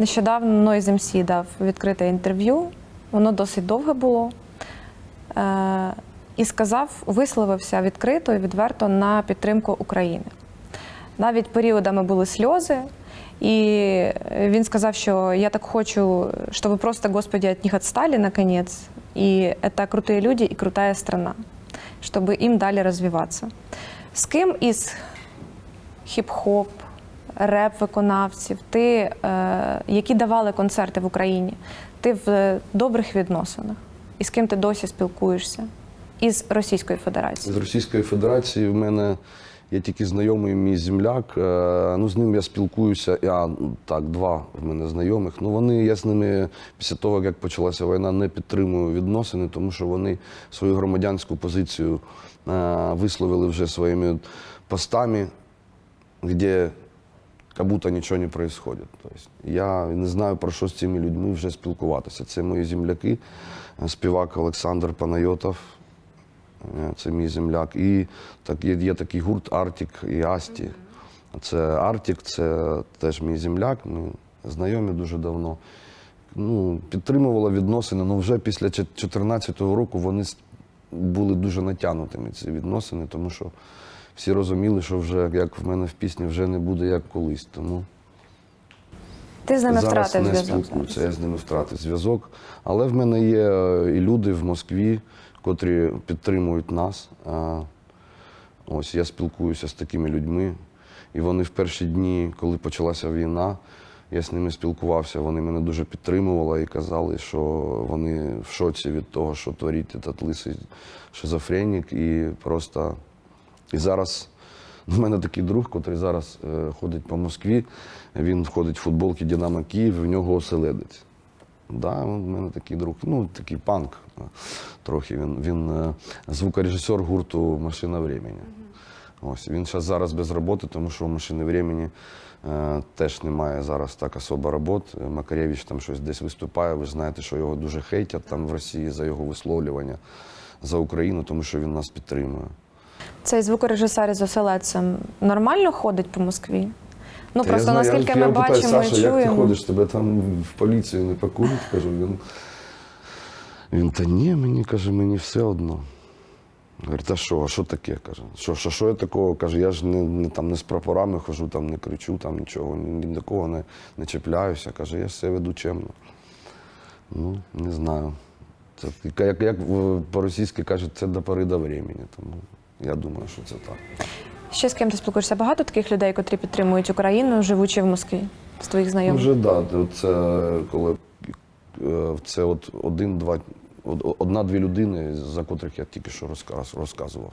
Нещодавно Noise MC дав відкрите інтерв'ю, воно досить довге було. Е, і сказав, висловився відкрито і відверто на підтримку України. Навіть періодами були сльози, і він сказав, що я так хочу, щоб просто, Господи, от них отстали наконец. И это крутые люди и крутая страна, чтобы им дали развиваться. З ким із хіп-хоп, реп-виконавців, ти, е, які давали концерти в Україні, ти в добрих відносинах? І з ким ти досі спілкуєшся? Із Російської Федерації. З Російської Федерації в мене є тільки знайомий мій земляк. е, Ну, з ним я спілкуюся. Я так, два в мене знайомих. Ну вони я з ними після того, як почалася війна, не підтримую відносини, тому що вони свою громадянську позицію е, висловили вже своїми постами, де як будто нічого не происходит. Тобто я не знаю про що з цими людьми вже спілкуватися. Це мої земляки, е, співак Олександр Панайотов. Е, Це мій земляк. І так, є, є такий гурт Артік і Асті. Це Артік, це теж мій земляк. Ми знайомі дуже давно. Ну, підтримувала відносини. Ну вже після 2014 року вони були дуже натягнутими, ці відносини, тому що всі розуміли, що вже, як в мене в пісні, вже не буде як колись. Тому Ти з ними зараз втратив не зв'язок. я з ними втратив зв'язок. Але в мене є е, і люди в Москві, котрі підтримують нас. Е, Ось я спілкуюся з такими людьми. І вони в перші дні, коли почалася війна, я з ними спілкувався. Вони мене дуже підтримували і казали, що вони в шоці від того, що творить этот лисий шизофренік. І просто і зараз в мене такий друг, який зараз е, ходить по Москві. Він входить в футболки Динамо Київ, в нього оселедець. Да, в мене такий друг, ну такий панк е, трохи. Він, він е, звукорежисер гурту Машина времени. Ось він зараз зараз без роботи, тому що у машини времени е, теж немає зараз так особо робот. Макаревич там щось десь виступає. Ви знаєте, що його дуже хейтять там в Росії за його висловлювання за Україну, тому що він нас підтримує. Цей звукорежисер з оселедцем нормально ходить по Москві? Ну Та просто я знаю, наскільки я, ми я питаю, бачимо Саша, і як ти ходиш, тебе там в поліцію не пакують? Кажу, він. Він та ні, мені каже, мені все одно. Говорить, та що, а що таке? каже. Що, що, що я такого? Каже, я ж не, не, там, не з прапорами хожу, там, не кричу, там нічого, ні, ні до кого не, не чіпляюся. Каже, я все веду чемно. Ну, не знаю. Це як, як по-російськи кажуть, це до пори до времени. Тому я думаю, що це так. Ще з ким ти спілкуєшся? Багато таких людей, котрі підтримують Україну, живучи в Москві, з твоїх Ну, знайомих? Вже да, це коли е, це от один-два, одна-дві людини, за котрих я тільки що розказ, розказував.